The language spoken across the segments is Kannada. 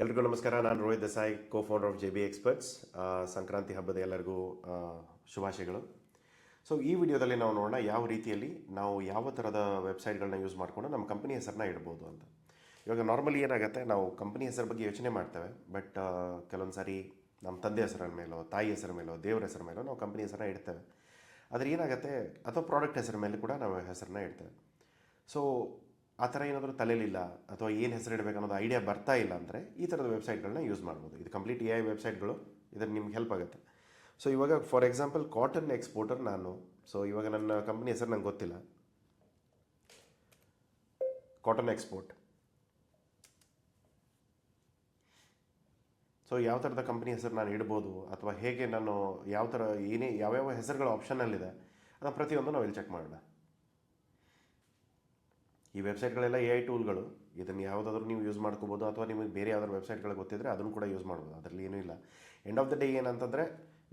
ಎಲ್ರಿಗೂ ನಮಸ್ಕಾರ. ನಾನು Rohit Desai co founder of J B experts Sankranti ಹಬ್ಬದ ಎಲ್ಲರಿಗೂ ಶುಭಾಶಯಗಳು. ಸೊ ಈ ವಿಡಿಯೋದಲ್ಲಿ ನಾವು ನೋಡೋಣ ಯಾವ ರೀತಿಯಲ್ಲಿ ನಾವು ಯಾವ ಥರದ ವೆಬ್ಸೈಟ್ಗಳನ್ನ ಯೂಸ್ ಮಾಡಿಕೊಂಡು ನಮ್ಮ ಕಂಪನಿ ಹೆಸರನ್ನ ಇಡ್ಬೋದು ಅಂತ. ಇವಾಗ ನಾರ್ಮಲಿ ಏನಾಗುತ್ತೆ, ನಾವು ಕಂಪ್ನಿ ಹೆಸರು ಬಗ್ಗೆ ಯೋಚನೆ ಮಾಡ್ತೇವೆ ಬಟ್ ಕೆಲವೊಂದು ಸಾರಿ ನಮ್ಮ ತಂದೆ ಹೆಸರ ಮೇಲೋ, ತಾಯಿ ಹೆಸರ ಮೇಲೋ, ದೇವರ ಹೆಸರ ಮೇಲೋ ನಾವು ಕಂಪನಿ ಹೆಸರನ್ನ ಇಡ್ತೇವೆ. ಆದರೆ ಏನಾಗುತ್ತೆ, ಅಥವಾ ಪ್ರಾಡಕ್ಟ್ ಹೆಸರ ಮೇಲೆ ಕೂಡ ನಾವು ಹೆಸರನ್ನ ಇಡ್ತೇವೆ. ಸೊ ಆ ಥರ ಏನಾದರೂ ತಲೆಯಲ್ಲಿಲ್ಲ ಅಥವಾ ಏನು ಹೆಸರು ಇಡಬೇಕು ಅನ್ನೋದು ಐಡಿಯಾ ಬರ್ತಾ ಇಲ್ಲ ಅಂದರೆ ಈ ಥರದ ವೆಬ್ಸೈಟ್ಗಳನ್ನ ಯೂಸ್ ಮಾಡ್ಬೋದು. ಇದು ಕಂಪ್ಲೀಟ್ ಎ ಐ ವೆಬ್ಸೈಟ್ಗಳು ಇದನ್ನು ನಿಮ್ಗೆ ಹೆಲ್ಪ್ ಆಗುತ್ತೆ. ಸೊ ಇವಾಗ ಫಾರ್ ಎಕ್ಸಾಂಪಲ್ ಕಾಟನ್ ಎಕ್ಸ್ಪೋರ್ಟರ್ ನಾನು. ಸೊ ಇವಾಗ ನನ್ನ ಕಂಪ್ನಿ ಹೆಸರು ನಂಗೆ ಗೊತ್ತಿಲ್ಲ. ಕಾಟನ್ ಎಕ್ಸ್ಪೋರ್ಟ್ ಸೊ ಯಾವ ಥರದ ಕಂಪ್ನಿ ಹೆಸರು ನಾನು ಇಡ್ಬೋದು ಅಥವಾ ಹೇಗೆ ನಾನು ಯಾವ ಥರ ಏನೇ ಯಾವ್ಯಾವ ಹೆಸರುಗಳ ಆಪ್ಷನಲ್ಲಿದೆ ಅದನ್ನು ಪ್ರತಿಯೊಂದು ನಾವು ಇಲ್ಲಿ ಚೆಕ್ ಮಾಡೋಣ ಈ ವೆಬ್ಸೈಟ್ಗಳೆಲ್ಲ ಎ ಐ ಟೂಲ್ಗಳು. ಇದನ್ನು ಯಾವುದಾದ್ರೂ ನೀವು ಯೂಸ್ ಮಾಡ್ಕೋಬೋದು ಅಥವಾ ನಿಮಗೆ ಬೇರೆ ಯಾವ್ದಾದ್ರು ವೆಬ್ಸೈಟ್ಗಳು ಗೊತ್ತಿದ್ರೆ ಅದನ್ನು ಕೂಡ ಯೂಸ್ ಮಾಡ್ಬೋದು. ಅದರಲ್ಲಿ ಏನೂ ಇಲ್ಲ. ಎಂಡ್ ಆಫ್ ದ ಡೇ ಏನಂತಂದರೆ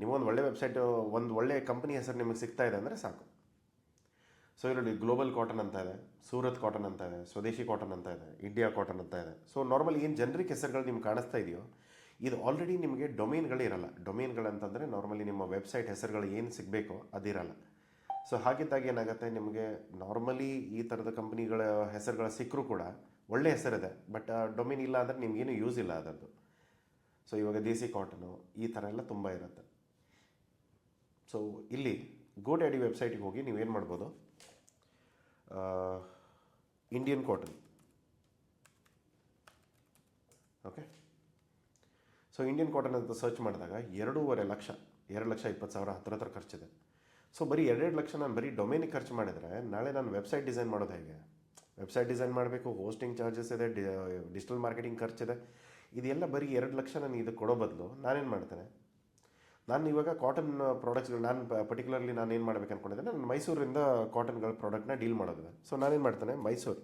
ನಿಮಗೊಂದು ಒಳ್ಳೆ ವೆಬ್ಸೈಟ್, ಒಂದು ಒಳ್ಳೆ ಕಂಪ್ನಿ ಹೆಸರು ನಿಮಗೆ ಸಿಗ್ತಾ ಇದೆ ಅಂದರೆ ಸಾಕು. ಸೊ ಇದರಲ್ಲಿ ಗ್ಲೋಬಲ್ ಕಾಟನ್ ಅಂತ ಇದೆ ಸೂರತ್ ಕಾಟನ್ ಅಂತ ಇದೆ ಸ್ವದೇಶಿ ಕಾಟನ್ ಅಂತ ಇದೆ ಇಂಡಿಯಾ ಕಾಟನ್ ಅಂತ ಇದೆ. ಸೊ ನಾರ್ಮಲ್ ಏನು ಜನರಿಕ್ ಹೆಸರುಗಳು ನಿಮ್ಗೆ ಕಾಣಿಸ್ತಾ ಇದೆಯೋ, ಇದು ಆಲ್ರೆಡಿ ನಿಮಗೆ ಡೊಮೇನ್ಗಳೇ ಇರಲ್ಲ. ಡೊಮೇನ್ಗಳಂತಂದರೆ ನಾರ್ಮಲಿ ನಿಮ್ಮ ವೆಬ್ಸೈಟ್ ಹೆಸರುಗಳು ಏನು ಸಿಗಬೇಕೋ ಅದಿರಲ್ಲ. ಸೊ ಹಾಗಿದ್ದಾಗ ಏನಾಗುತ್ತೆ? ನಿಮಗೆ ನಾರ್ಮಲಿ ಈ ಥರದ ಕಂಪ್ನಿಗಳ ಹೆಸರುಗಳ ಸಿಕ್ಕರೂ ಕೂಡ ಒಳ್ಳೆ ಹೆಸರಿದೆ. ಬಟ್ ಡೊಮಿನ್ ಇಲ್ಲ ಅಂದರೆ ನಿಮಗೇನು ಯೂಸ್ ಇಲ್ಲ ಅದರದ್ದು ಸೊ ಇವಾಗ ದೇಸಿ ಕಾಟನು ಈ ಥರ ಎಲ್ಲ ತುಂಬ ಇರುತ್ತೆ. ಸೊ ಇಲ್ಲಿ ಗೋಡ್ಯಾಡಿ ವೆಬ್ಸೈಟಿಗೆ ಹೋಗಿ ನೀವೇನು ಮಾಡ್ಬೋದು? Indian cotton okay so Indian cotton ಅಂತ ಸರ್ಚ್ ಮಾಡಿದಾಗ ಎರಡೂವರೆ ಲಕ್ಷ, ಎರಡು ಲಕ್ಷ ಇಪ್ಪತ್ತು ಸಾವಿರ ಹತ್ರ ಹತ್ರ ಖರ್ಚಿದೆ. ಸೊ ಬರೀ ಎರಡೆರಡು ಲಕ್ಷ ನಾನು ಬರೀ ಡೊಮೇನಿಗೆ ಖರ್ಚು ಮಾಡಿದರೆ ನಾಳೆ ನಾನು ವೆಬ್ಸೈಟ್ ಡಿಸೈನ್ ಮಾಡೋದು ಹೇಗೆ? ವೆಬ್ಸೈಟ್ ಡಿಸೈನ್ ಮಾಡಬೇಕು ಹೋಸ್ಟಿಂಗ್ ಚಾರ್ಜಸ್ ಇದೆ ಡಿಜಿಟಲ್ ಮಾರ್ಕೆಟಿಂಗ್ ಖರ್ಚು ಇದೆ ಇದೆಲ್ಲ ಬರೀ ಎರಡು ಲಕ್ಷ ನಾನು ಇದಕ್ಕೆ ಕೊಡೋ ಬದಲು ನಾನೇನು ಮಾಡ್ತೇನೆ? ನಾನು ಇವಾಗ ಕಾಟನ್ ಪ್ರಾಡಕ್ಟ್ಸ್ಗಳು ನಾನು ಪರ್ಟಿಕ್ಯುಲರ್ಲಿ ನಾನು ಏನು ಮಾಡ್ಬೇಕು ಅಂದ್ಕೊಂಡಿದ್ದೇನೆ ನಾನು ಮೈಸೂರಿಂದ ಕಾಟನ್ಗಳ ಪ್ರಾಡಕ್ಟ್ನ ಡೀಲ್ ಮಾಡೋದಿದೆ. ಸೊ ನಾನೇನು ಮಾಡ್ತೇನೆ? ಮೈಸೂರು.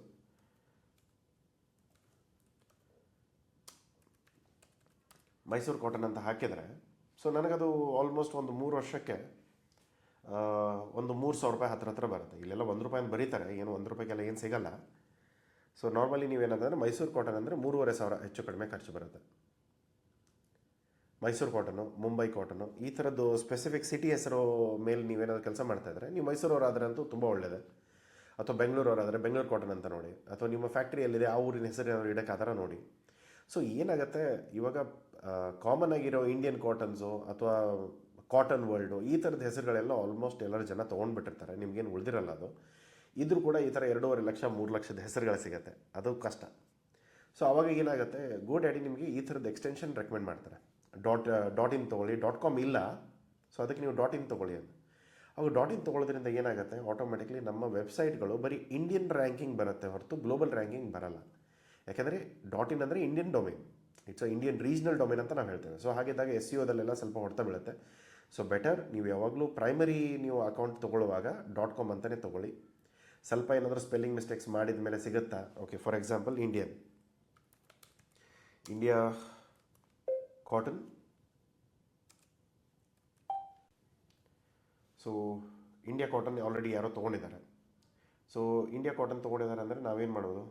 ಮೈಸೂರು ಕಾಟನ್ ಅಂತ ಹಾಕಿದರೆ ಸೊ ನನಗದು ಆಲ್ಮೋಸ್ಟ್ ಒಂದು ಮೂರು ವರ್ಷಕ್ಕೆ ಒಂದು ಮೂರು ಸಾವಿರ ರೂಪಾಯಿ ಹತ್ರ ಹತ್ರ ಬರುತ್ತೆ. ಇಲ್ಲೆಲ್ಲ ಒಂದು ರೂಪಾಯಿನ ಬರೀತಾರೆ. ಏನು ಒಂದು ರೂಪಾಯಿಗೆಲ್ಲ ಏನು ಸಿಗಲ್ಲ. ಸೊ ನಾರ್ಮಲಿ ನೀವೇನಂತಂದರೆ ಮೈಸೂರು ಕಾಟನ್ ಅಂದರೆ ಮೂರುವರೆ ಸಾವಿರ ಹೆಚ್ಚು ಕಡಿಮೆ ಖರ್ಚು ಬರುತ್ತೆ. ಮೈಸೂರು ಕಾಟನು ಮುಂಬೈ ಕಾಟನು ಈ ಥರದ್ದು ಸ್ಪೆಸಿಫಿಕ್ ಸಿಟಿ ಹೆಸರು ಮೇಲೆ ನೀವೇನಾದ್ರು ಕೆಲಸ ಮಾಡ್ತಾ ಇದ್ರೆ, ನೀವು ಮೈಸೂರವರಾದ್ರೆ ಅಂತೂ ತುಂಬ ಒಳ್ಳೆಯದು ಅಥವಾ ಬೆಂಗಳೂರವರಾದರೆ ಬೆಂಗಳೂರು ಕಾಟನ್ ಅಂತ ನೋಡಿ. ಅಥವಾ ನಿಮ್ಮ ಫ್ಯಾಕ್ಟ್ರಿ ಎಲ್ಲಿದೆ ಆ ಊರಿನ ಹೆಸರು ಏನಾದ್ರು ಇಡಕ್ಕೆ ಆ ಥರ ನೋಡಿ. ಸೊ ಏನಾಗುತ್ತೆ, ಇವಾಗ ಕಾಮನ್ ಆಗಿರೋ ಇಂಡಿಯನ್ ಕಾಟನ್ಸು ಅಥವಾ ಕಾಟನ್ ವರ್ಲ್ಡು ಈ ಥರದ ಹೆಸರುಗಳೆಲ್ಲ ಆಲ್ಮೋಸ್ಟ್ ಎಲ್ಲರೂ ಜನ ತೊಗೊಂಡ್ಬಿಟ್ಟಿರ್ತಾರೆ. ನಿಮಗೇನು ಉಳಿದಿರಲ್ಲ ಅದು. ಇದ್ರೂ ಕೂಡ ಈ ಥರ ಎರಡೂವರೆ ಲಕ್ಷ, ಮೂರು ಲಕ್ಷದ ಹೆಸರುಗಳು ಸಿಗುತ್ತೆ. ಅದು ಕಷ್ಟ. ಸೊ ಅವಾಗ ಏನಾಗುತ್ತೆ ಗೋ ಡ್ಯಾಡಿ ನಿಮಗೆ ಈ ಥರದ ಎಕ್ಸ್ಟೆನ್ಷನ್ ರೆಕಮೆಂಡ್ ಮಾಡ್ತಾರೆ. ಡಾಟ್ ಡಾಟ್ ಇನ್ ತೊಗೊಳ್ಳಿ ಡಾಟ್ ಕಾಮ್ ಇಲ್ಲ. ಸೊ ಅದಕ್ಕೆ ನೀವು ಡಾಟ್ ಇನ್ ತೊಗೊಳ್ಳಿ ಅಂತ. ಅವಾಗ ಡಾಟ್ ಇನ್ ತೊಗೊಳ್ಳೋದ್ರಿಂದ ಏನಾಗುತ್ತೆ ಆಟೋಮೆಟಿಕ್ಲಿ ನಮ್ಮ ವೆಬ್ಸೈಟ್ಗಳು ಬರೀ ಇಂಡಿಯನ್ ರ್ಯಾಂಕಿಂಗ್ ಬರುತ್ತೆ ಹೊರತು ಗ್ಲೋಬಲ್ ರ್ಯಾಂಕಿಂಗ್ ಬರಲ್ಲ. ಯಾಕೆಂದರೆ ಡಾಟ್ ಇನ್ ಅಂದರೆ Indian domain it's a Indian regional domain ಅಂತ ನಾವು ಹೇಳ್ತೇವೆ. ಸೊ ಹಾಗಿದ್ದಾಗ ಎಸ್ ಸಿ ಓದಲ್ಲೆಲ್ಲ ಸ್ವಲ್ಪ ಹೊಡೆತ ಬೀಳುತ್ತೆ. ಸೊ ಬೆಟರ್ ನೀವು ಯಾವಾಗಲೂ ಪ್ರೈಮರಿ ನೀವು ಅಕೌಂಟ್ ತೊಗೊಳ್ಳುವಾಗ ಡಾಟ್ ಕಾಮ್ ಅಂತಲೇ ತೊಗೊಳ್ಳಿ. ಸ್ವಲ್ಪ ಏನಾದರೂ ಸ್ಪೆಲ್ಲಿಂಗ್ ಮಿಸ್ಟೇಕ್ಸ್ ಮಾಡಿದ ಮೇಲೆ ಸಿಗುತ್ತಾ? Okay for example Indian India cotton so India cotton already ಯಾರೋ ತೊಗೊಂಡಿದ್ದಾರೆ. ಸೊ ಇಂಡಿಯಾ ಕಾಟನ್ ತೊಗೊಂಡಿದ್ದಾರೆ ಅಂದರೆ ನಾವೇನು ಮಾಡ್ಬೋದು?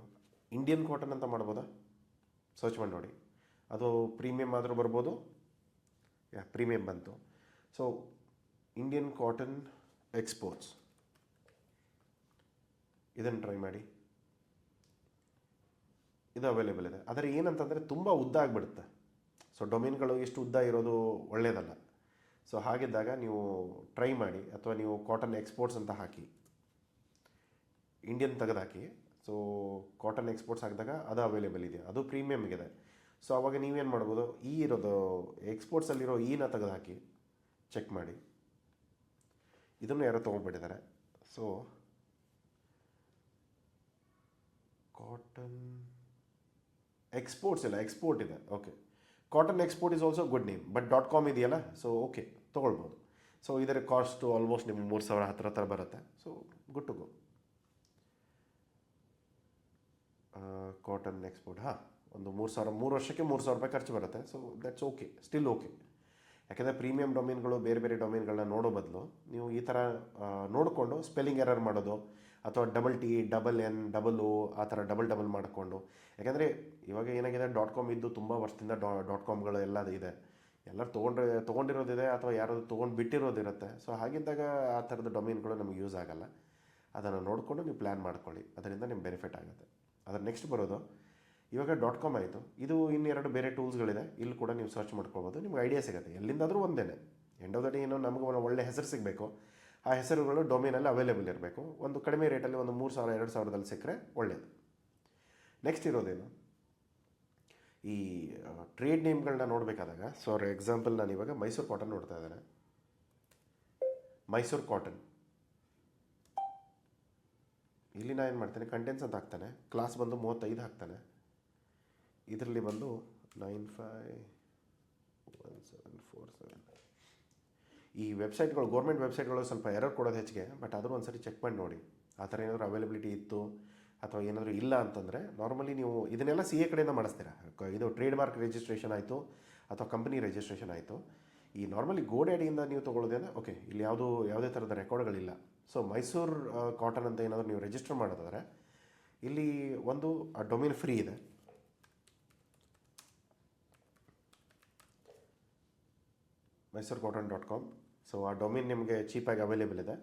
ಇಂಡಿಯನ್ ಕಾಟನ್ ಅಂತ ಮಾಡ್ಬೋದಾ? ಸರ್ಚ್ ಮಾಡಿ ನೋಡಿ. ಅದು ಪ್ರೀಮಿಯಮ್ ಆದರೂ ಬರ್ಬೋದು. ಯಾ ಪ್ರೀಮಿಯಮ್ ಬಂತು. ಸೊ ಇಂಡಿಯನ್ ಕಾಟನ್ ಎಕ್ಸ್ಪೋರ್ಟ್ಸ್ ಇದನ್ನು ಟ್ರೈ ಮಾಡಿ. ಇದು ಅವೈಲೇಬಲ್ ಇದೆ. ಆದರೆ ಏನಂತಂದರೆ ತುಂಬ ಉದ್ದ ಆಗಿಬಿಡುತ್ತೆ. ಸೊ ಡೊಮೇನ್ಗಳು ಎಷ್ಟು ಉದ್ದ ಇರೋದು ಒಳ್ಳೆಯದಲ್ಲ ಸೊ ಹಾಗಿದ್ದಾಗ ನೀವು ಟ್ರೈ ಮಾಡಿ ಅಥವಾ ನೀವು ಕಾಟನ್ ಎಕ್ಸ್ಪೋರ್ಟ್ಸ್ ಅಂತ ಹಾಕಿ. ಇಂಡಿಯನ್ ತೆಗೆದಾಕಿ. ಸೊ ಕಾಟನ್ ಎಕ್ಸ್ಪೋರ್ಟ್ಸ್ ಹಾಕಿದಾಗ ಅದು ಅವೈಲೇಬಲ್ ಇದೆ. ಅದು ಪ್ರೀಮಿಯಮ್ಗಿದೆ ಸೊ ಅವಾಗ ನೀವೇನು ಮಾಡ್ಬೋದು? ಈ ಇರೋದು ಎಕ್ಸ್ಪೋರ್ಟ್ಸಲ್ಲಿರೋ ಈನ ತೆಗೆದುಹಾಕಿ ಚೆಕ್ ಮಾಡಿ. ಇದನ್ನು ಯಾರೋ ತೊಗೊಂಡ್ಬಿಟ್ಟಿದ್ದಾರೆ. ಸೊ ಕಾಟನ್ ಎಕ್ಸ್ಪೋರ್ಟ್ಸ್ ಇಲ್ಲ ಎಕ್ಸ್ಪೋರ್ಟ್ ಇದೆ. Okay cotton export is also good name but dot com ಇದೆಯಲ್ಲ? ಸೊ ಓಕೆ ತೊಗೊಳ್ಬೋದು. ಸೊ ಇದರ ಕಾಸ್ಟು ಆಲ್ಮೋಸ್ಟ್ ನಿಮ್ಗೆ ಮೂರು ಸಾವಿರ, ಹತ್ತಿರ ಹತ್ರ ಬರುತ್ತೆ. So good to go cotton export ಹಾಂ, ಒಂದು ಮೂರು ಸಾವಿರ, ಮೂರು ವರ್ಷಕ್ಕೆ ಮೂರು ಸಾವಿರ ರೂಪಾಯಿ ಖರ್ಚು ಬರುತ್ತೆ. So that's okay still okay ಯಾಕೆಂದರೆ ಪ್ರೀಮಿಯಂ ಡೊಮೇನ್ಗಳು ಬೇರೆ ಬೇರೆ ಡೊಮೇನ್ಗಳನ್ನ ನೋಡೋ ಬದಲು ನೀವು ಈ ಥರ ನೋಡಿಕೊಂಡು ಸ್ಪೆಲ್ಲಿಂಗ್ ಎರರ್ ಮಾಡೋದು ಅಥವಾ double T double N double O ಆ ಥರ ಡಬಲ್ ಡಬಲ್ ಮಾಡಿಕೊಂಡು. ಯಾಕೆಂದರೆ ಇವಾಗ ಏನಾಗಿದೆ ಡಾಟ್ ಕಾಮ್ ಇದ್ದು ತುಂಬ ವರ್ಷದಿಂದ ಡಾ ಡಾಟ್ ಕಾಮ್ಗಳು ಎಲ್ಲ ಇದೆ. ಎಲ್ಲರೂ ತೊಗೊಂಡ್ರೆ, ತೊಗೊಂಡಿರೋದಿದೆ ಅಥವಾ ಯಾರು ತೊಗೊಂಡು ಬಿಟ್ಟಿರೋದಿರುತ್ತೆ. ಸೊ ಹಾಗಿದ್ದಾಗ ಆ ಥರದ ಡೊಮೇನ್ಗಳು ನಮಗೆ ಯೂಸ್ ಆಗಲ್ಲ. ಅದನ್ನು ನೋಡಿಕೊಂಡು ನೀವು ಪ್ಲ್ಯಾನ್ ಮಾಡ್ಕೊಳ್ಳಿ. ಅದರಿಂದ ನಿಮ್ಗೆ ಬೆನಿಫಿಟ್ ಆಗುತ್ತೆ. ಅದರ ನೆಕ್ಸ್ಟ್ ಬರೋದು ಇವಾಗ ಡಾಟ್ ಕಾಮ್ ಆಯಿತು. ಇದು ಇನ್ನೆರಡು ಬೇರೆ ಟೂಲ್ಸ್ಗಳಿದೆ. ಇಲ್ಲಿ ಕೂಡ ನೀವು ಸರ್ಚ್ ಮಾಡ್ಕೊಬೋದು ನಿಮ್ಗೆ ಐಡಿಯಾ ಸಿಗುತ್ತೆ. ಎಲ್ಲಿಂದಾದರೂ ಒಂದೇ ಎಂಡ್ ಆಫ್ ದ ಡೇ ಏನೋ ನಮಗೆ ಒಂದು ಒಳ್ಳೆ ಹೆಸರು ಸಿಗಬೇಕು. ಆ ಹೆಸರುಗಳು ಡೊಮೇನಲ್ಲಿ ಅವೈಲೇಬಲ್ ಇರಬೇಕು. ಒಂದು ಕಡಿಮೆ ರೇಟಲ್ಲಿ ಒಂದು ಮೂರು ಸಾವಿರ, ಎರಡು ಸಾವಿರದಲ್ಲಿ ಸಿಕ್ಕರೆ ಒಳ್ಳೆಯದು ನೆಕ್ಸ್ಟ್ ಇರೋದೇನು? ಈ ಟ್ರೇಡ್ ನೇಮ್ಗಳನ್ನ ನೋಡಬೇಕಾದಾಗ ಸೊ ಫಾರ್ ಎಕ್ಸಾಂಪಲ್ ನಾನು ಇವಾಗ ಮೈಸೂರು ಕಾಟನ್ ನೋಡ್ತಾ ಇದ್ದೇನೆ. ಮೈಸೂರು ಕಾಟನ್ ಇಲ್ಲಿ ನಾನು ಏನು ಮಾಡ್ತೇನೆ? ಕಂಟೆನ್ಸ್ ಅಂತ ಹಾಕ್ತಾನೆ. ಕ್ಲಾಸ್ ಬಂದು ಮೂವತ್ತೈದು ಹಾಕ್ತಾನೆ. ಇದರಲ್ಲಿ ಬಂದು nine five one seven four seven ಈ ವೆಬ್ಸೈಟ್ಗಳು, ಗೌರ್ಮೆಂಟ್ ವೆಬ್ಸೈಟ್ಗಳು ಸ್ವಲ್ಪ ಎರರ್ ಕೊಡೋದು ಹೆಚ್ಚಿಗೆ, ಬಟ್ ಆದರೂ ಒಂದು ಸರಿ ಚೆಕ್ ಮಾಡಿ ನೋಡಿ. ಆ ಥರ ಏನಾದರೂ ಅವೈಲಬಿಲಿಟಿ ಇತ್ತು ಅಥವಾ ಏನಾದರೂ ಇಲ್ಲ ಅಂತಂದರೆ ನಾರ್ಮಲಿ ನೀವು ಇದನ್ನೆಲ್ಲ ಸಿ ಎ ಕಡೆಯಿಂದ ಮಾಡಿಸ್ತೀರಾ. ಇದು ಟ್ರೇಡ್ ಮಾರ್ಕ್ ರಿಜಿಸ್ಟ್ರೇಷನ್ ಆಯಿತು ಅಥವಾ ಕಂಪನಿ ರಿಜಿಸ್ಟ್ರೇಷನ್ ಆಯಿತು. ಈ ನಾರ್ಮಲಿ ಗೋಡ್ಯಾಡಿಯಿಂದ ನೀವು ತೊಗೊಳ್ಳೋದೇ ಓಕೆ ಇಲ್ಲಿ ಯಾವುದು ಯಾವುದೇ ಥರದ ರೆಕಾರ್ಡ್ಗಳಿಲ್ಲ ಸೊ ಮೈಸೂರು ಕಾಟನ್ ಅಂತ ಏನಾದರೂ ನೀವು ರಿಜಿಸ್ಟರ್ ಮಾಡೋದಾದರೆ, ಇಲ್ಲಿ ಒಂದು ಡೊಮೇನ್ ಫ್ರೀ ಇದೆ. Mysuru cotton dot com so ಆ ಡೊಮಿನ್ ನಿಮಗೆ ಚೀಪಾಗಿ ಅವೈಲೇಬಲ್ ಇದೆ.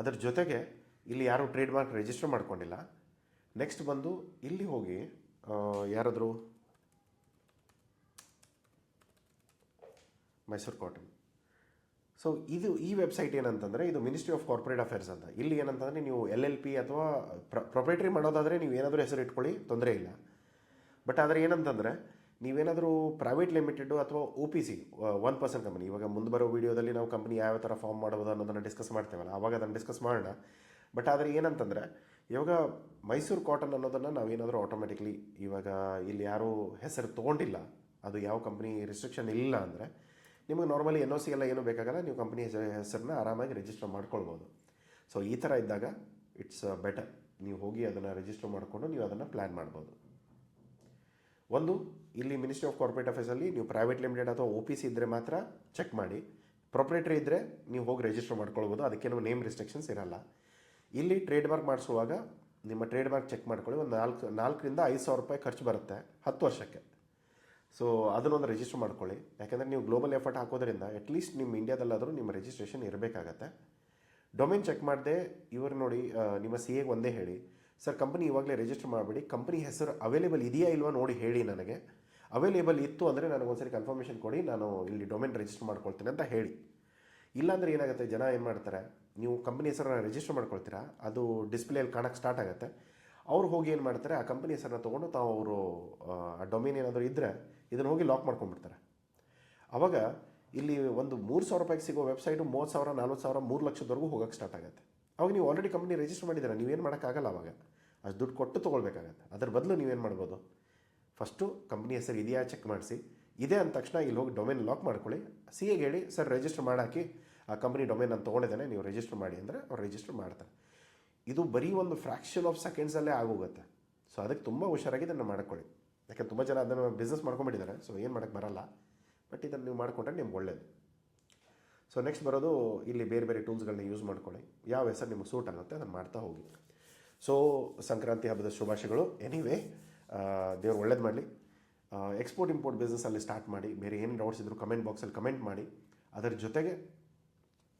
ಅದರ ಜೊತೆಗೆ ಇಲ್ಲಿ ಯಾರೂ ಟ್ರೇಡ್ ಮಾರ್ಕ್ ರಿಜಿಸ್ಟರ್ ಮಾಡ್ಕೊಂಡಿಲ್ಲ. ನೆಕ್ಸ್ಟ್ ಬಂದು ಇಲ್ಲಿ ಹೋಗಿ ಯಾರಾದರೂ ಮೈಸೂರು ಕಾಟನ್ ಸೊ ಇದು ಈ ವೆಬ್ಸೈಟ್ ಏನಂತಂದರೆ, ಇದು ಮಿನಿಸ್ಟ್ರಿ ಆಫ್ ಕಾರ್ಪೊರೇಟ್ ಅಫೇರ್ಸ್ ಅಂತ. ಇಲ್ಲಿ ಏನಂತಂದರೆ, ನೀವು ಎಲ್ ಎಲ್ ಪಿ ಅಥವಾ ಪ್ರೊಪ್ರೈಟ್ರಿ ಮಾಡೋದಾದರೆ ನೀವು ಏನಾದರೂ ಹೆಸರು ಇಟ್ಕೊಳ್ಳಿ ತೊಂದರೆ ಇಲ್ಲ. ಬಟ್ ಆದರೆ ಏನಂತಂದರೆ ನೀವೇನಾದರೂ ಪ್ರೈವೇಟ್ ಲಿಮಿಟೆಡು ಅಥವಾ O P C one percent company ಇವಾಗ ಮುಂದೆ ಬರೋ ವೀಡಿಯೋದಲ್ಲಿ ನಾವು ಕಂಪನಿ ಯಾವ ಥರ ಫಾರ್ಮ್ ಮಾಡ್ಬೋದು ಅನ್ನೋದನ್ನು ಡಿಸ್ಕಸ್ ಮಾಡ್ತೇವಲ್ಲ ಆವಾಗ ಅದನ್ನು ಡಿಸ್ಕಸ್ ಮಾಡೋಣ. ಬಟ್ ಆದರೆ ಏನಂತಂದರೆ, ಇವಾಗ ಮೈಸೂರು ಕಾಟನ್ ಅನ್ನೋದನ್ನು ನಾವೇನಾದರೂ ಆಟೋಮೆಟಿಕ್ಲಿ ಇವಾಗ ಇಲ್ಲಿ ಯಾರೂ ಹೆಸರು ತೊಗೊಂಡಿಲ್ಲ, ಅದು ಯಾವ ಕಂಪ್ನಿ ರಿಸ್ಟ್ರಿಕ್ಷನ್ ಇಲ್ಲ ಅಂದರೆ, ನಿಮಗೆ ನಾರ್ಮಲಿ ಎನ್ ಒ ಸಿ ಎಲ್ಲ ಏನೂ ಬೇಕಾಗಲ್ಲ, ನೀವು ಕಂಪ್ನಿ ಹೆಸರು ಹೆಸರನ್ನ ಆರಾಮಾಗಿ ರಿಜಿಸ್ಟರ್ ಮಾಡ್ಕೊಳ್ಬೋದು. ಸೊ ಈ ಥರ ಇದ್ದಾಗ ಇಟ್ಸ್ ಬೆಟರ್ ನೀವು ಹೋಗಿ ಅದನ್ನು ರಿಜಿಸ್ಟರ್ ಮಾಡಿಕೊಂಡು ನೀವು ಅದನ್ನು ಪ್ಲ್ಯಾನ್ ಮಾಡ್ಬೋದು. ಒಂದು, ಇಲ್ಲಿ ಮಿನಿಸ್ಟ್ರಿ ಆಫ್ ಕಾರ್ಪೊರೇಟ್ ಅಫೇರ್ಸಲ್ಲಿ ನೀವು ಪ್ರೈವೇಟ್ ಲಿಮಿಟೆಡ್ ಅಥವಾ ಒ ಪಿ ಸಿ ಇದ್ದರೆ ಮಾತ್ರ ಚೆಕ್ ಮಾಡಿ. ಪ್ರೊಪ್ರೇಟ್ರಿ ಇದ್ದರೆ ನೀವು ಹೋಗಿ ರಿಜಿಸ್ಟರ್ ಮಾಡ್ಕೊಳ್ಬೋದು ಅದಕ್ಕೇನು ನೇಮ್ ರಿಸ್ಟ್ರಿಕ್ಷನ್ಸ್ ಇರಲ್ಲ. ಇಲ್ಲಿ ಟ್ರೇಡ್ ಮಾರ್ಕ್ ಮಾಡಿಸುವಾಗ ನಿಮ್ಮ ಟ್ರೇಡ್ ಮಾರ್ಕ್ ಚೆಕ್ ಮಾಡ್ಕೊಳ್ಳಿ, ಒಂದು ನಾಲ್ಕು, ನಾಲ್ಕರಿಂದ ಐದು ಸಾವಿರ ರೂಪಾಯಿ ಖರ್ಚು ಬರುತ್ತೆ ಹತ್ತು ವರ್ಷಕ್ಕೆ. ಸೊ ಅದನ್ನೊಂದು ರಿಜಿಸ್ಟರ್ ಮಾಡ್ಕೊಳ್ಳಿ. ಯಾಕೆಂದರೆ ನೀವು ಗ್ಲೋಬಲ್ ಎಫರ್ಟ್ ಹಾಕೋದ್ರಿಂದ ಅಟ್ಲೀಸ್ಟ್ ನಿಮ್ಮ ಇಂಡಿಯಾದಲ್ಲಾದರೂ ನಿಮ್ಮ ರಿಜಿಸ್ಟ್ರೇಷನ್ ಇರಬೇಕಾಗತ್ತೆ. ಡೊಮೇನ್ ಚೆಕ್ ಮಾಡದೆ ಇವರು ನೋಡಿ ನಿಮ್ಮ ಸಿ ಎಗೆ ಒಂದೇ ಹೇಳಿ. ಸರ್ ಕಂಪನಿ ಇವಾಗಲೇ ರಿಜಿಸ್ಟರ್ ಮಾಡಬೇಡಿ. ಕಂಪನಿ ಹೆಸರು ಅವೈಲೇಬಲ್ ಇದೆಯಾ ಇಲ್ವಾ ನೋಡಿ ಹೇಳಿ ನನಗೆ. ಅವೈಲೇಬಲ್ ಇತ್ತು ಅಂದರೆ ನನಗೊಂದ್ಸರಿ ಕನ್ಫರ್ಮೇಷನ್ ಕೊಡಿ, ನಾನು ಇಲ್ಲಿ ಡೊಮೇನ್ ರಿಜಿಸ್ಟರ್ ಮಾಡ್ಕೊಳ್ತೀನಿ ಅಂತ ಹೇಳಿ. ಇಲ್ಲಾಂದರೆ ಏನಾಗುತ್ತೆ, ಜನ ಏನು ಮಾಡ್ತಾರೆ, ನೀವು ಕಂಪನಿ ಹೆಸರನ್ನ ರಿಜಿಸ್ಟರ್ ಮಾಡ್ಕೊಳ್ತೀರಾ, ಅದು ಡಿಸ್ಪ್ಲೇಯಲ್ಲಿ ಕಾಣಕ್ಕೆ ಸ್ಟಾರ್ಟ್ ಆಗುತ್ತೆ. ಅವ್ರು ಹೋಗಿ ಏನು ಮಾಡ್ತಾರೆ, ಆ ಕಂಪನಿ ಹೆಸರನ್ನ ತೊಗೊಂಡು ತಾವು ಅವರು, ಆ ಡೊಮೇನ್ ಏನಾದರೂ ಇದ್ದರೆ ಇದನ್ನು ಹೋಗಿ ಲಾಕ್ ಮಾಡ್ಕೊಂಡ್ಬಿಡ್ತಾರೆ. ಆವಾಗ ಇಲ್ಲಿ ಒಂದು ಮೂರು ಸಾವಿರ ರೂಪಾಯಿಗೆ ಸಿಗೋ ವೆಬ್ಸೈಟು ಮೂವತ್ತು ಸಾವಿರ, ನಲ್ವತ್ತು ಸಾವಿರ, ಮೂರು ಲಕ್ಷದವರೆಗೂ ಹೋಗೋಕ್ಕೆ ಸ್ಟಾರ್ಟ್ ಆಗುತ್ತೆ. ಅವಾಗ ನೀವು ಆಲ್ರೆಡಿ ಕಂಪ್ನಿ ರಿಜಿಸ್ಟರ್ ಮಾಡಿದ್ದೀರ ನೀವೇನು ಮಾಡೋಕ್ಕಾಗಲ್ಲ ಅವಾಗ. ಅಷ್ಟು ದುಡ್ಡು ಕೊಟ್ಟು ತೊಗೊಳ್ಬೇಕಾಗತ್ತೆ. ಅದ್ರ ಬದಲು ನೀವೇನು ಮಾಡ್ಬೋದು? ಫಸ್ಟು ಕಂಪ್ನಿ ಹೆಸರು ಇದೆಯಾ ಚೆಕ್ ಮಾಡಿಸಿ. ಇದೆ ಅಂದ ತಕ್ಷಣ ಇಲ್ಲಿ ಹೋಗಿ ಡೊಮೇನ್ ಲಾಕ್ ಮಾಡ್ಕೊಳ್ಳಿ. ಸಿ ಎಗೆ ಹೇಳಿ, ಸರ್ ರಿಜಿಸ್ಟರ್ ಮಾಡಾಕಿ, ಆ ಕಂಪ್ನಿ ಡೊಮೇನ್ ನಾನು ತೊಗೊಂಡಿದ್ದಾನೆ, ನೀವು ರಿಜಿಸ್ಟರ್ ಮಾಡಿ, ಅಂದರೆ ಅವ್ರು ರಿಜಿಸ್ಟರ್ ಮಾಡ್ತಾರೆ. ಇದು ಬರೀ ಒಂದು ಫ್ರ್ಯಾಕ್ಷನ್ ಆಫ್ ಸೆಕೆಂಡ್ಸಲ್ಲೇ ಆಗೋಗುತ್ತೆ. ಸೊ ಅದಕ್ಕೆ ತುಂಬ ಹುಷಾರಾಗಿ ಇದನ್ನು ಮಾಡ್ಕೊಳ್ಳಿ. ಯಾಕಂದ್ರೆ ತುಂಬ ಜನ ಅದನ್ನು ಬಿಸ್ನೆಸ್ ಮಾಡ್ಕೊಂಬಿಟ್ಟಿದ್ದಾರೆ ಸೊ ಏನು ಮಾಡೋಕ್ಕೆ ಬರಲ್ಲ. ಬಟ್ ಇದನ್ನು ನೀವು ಮಾಡಿಕೊಂಡ್ರೆ ನಿಮ್ಗೆ ಒಳ್ಳೇದು. ಸೊ ನೆಕ್ಸ್ಟ್ ಬರೋದು ಇಲ್ಲಿ ಬೇರೆ ಬೇರೆ ಟೂಲ್ಸ್ಗಳನ್ನ ಯೂಸ್ ಮಾಡ್ಕೊಳ್ಳಿ. ಯಾವ ಹೆಸರು ನಿಮಗೆ ಸೂಟ್ ಆಗುತ್ತೆ ಅದನ್ನು ಮಾಡ್ತಾ ಹೋಗಿ. ಸೊ ಸಂಕ್ರಾಂತಿ ಹಬ್ಬದ ಶುಭಾಶಯಗಳು. ಎನಿವೇ ದೇವ್ರು ಒಳ್ಳೇದು ಮಾಡಲಿ. ಎಕ್ಸ್ಪೋರ್ಟ್ ಇಂಪೋರ್ಟ್ ಬಿಸ್ನೆಸ್ಸಲ್ಲಿ ಸ್ಟಾರ್ಟ್ ಮಾಡಿ, ಬೇರೆ ಏನು ಡೌಟ್ಸ್ ಇದ್ದರೂ ಕಮೆಂಟ್ ಬಾಕ್ಸಲ್ಲಿ ಕಮೆಂಟ್ ಮಾಡಿ. ಅದರ ಜೊತೆಗೆ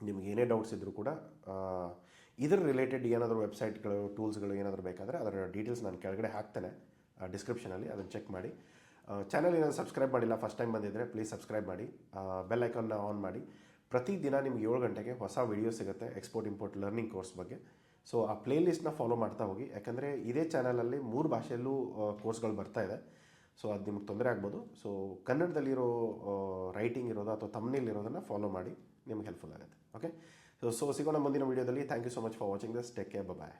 ನಿಮ್ಗೆ ಏನೇ ಡೌಟ್ಸ್ ಇದ್ದರೂ ಕೂಡ ಇದರ ರಿಲೇಟೆಡ್ ಏನಾದರೂ ವೆಬ್ಸೈಟ್ಗಳು ಟೂಲ್ಸ್ಗಳು ಏನಾದರೂ ಬೇಕಾದರೆ ಅದರ ಡೀಟೇಲ್ಸ್ ನಾನು ಕೆಳಗಡೆ ಹಾಕ್ತೇನೆ. ಡಿಸ್ಕ್ರಿಪ್ಷನಲ್ಲಿ ಅದನ್ನು ಚೆಕ್ ಮಾಡಿ. ಚಾನಲ್ ಏನಾದರೂ ಸಬ್ಸ್ಕ್ರೈಬ್ ಮಾಡಿಲ್ಲ ಫಸ್ಟ್ ಟೈಮ್ ಬಂದಿದ್ದರೆ ಪ್ಲೀಸ್ ಸಬ್ಸ್ಕ್ರೈಬ್ ಮಾಡಿ. ಬೆಲ್ ಐಕಾನ್ನ ಆನ್ ಮಾಡಿ. ಪ್ರತಿದಿನ ನಿಮ್ಗೆ ಏಳು ಗಂಟೆಗೆ ಹೊಸ ವಿಡಿಯೋ ಸಿಗುತ್ತೆ ಎಕ್ಸ್ಪೋರ್ಟ್ ಇಂಪೋರ್ಟ್ ಲರ್ನಿಂಗ್ ಕೋರ್ಸ್ ಬಗ್ಗೆ. ಸೊ ಆ ಪ್ಲೇಲಿಸ್ಟ್ನ ಫಾಲೋ ಮಾಡ್ತಾ ಹೋಗಿ. ಯಾಕಂದರೆ ಇದೇ ಚಾನಲಲ್ಲಿ ಮೂರು ಭಾಷೆಯಲ್ಲೂ ಕೋರ್ಸ್ಗಳು ಬರ್ತಾ ಇದೆ. ಸೊ ಅದು ನಿಮ್ಗೆ ತೊಂದರೆ ಆಗ್ಬೋದು. ಸೊ ಕನ್ನಡದಲ್ಲಿರೋ ರೈಟಿಂಗ್ ಇರೋದು ಅಥವಾ ತಮ್ಮನೇಲಿ ಇರೋದನ್ನು ಫಾಲೋ ಮಾಡಿ, ನಿಮ್ಗೆ ಹೆಲ್ಪ್ಫುಲ್ ಆಗುತ್ತೆ. ಓಕೆ ಸೊ ಸೊ ಸಿಗೋಣ ಮುಂದಿನ ವೀಡಿಯೋದಲ್ಲಿ thank you so much for watching this take care bye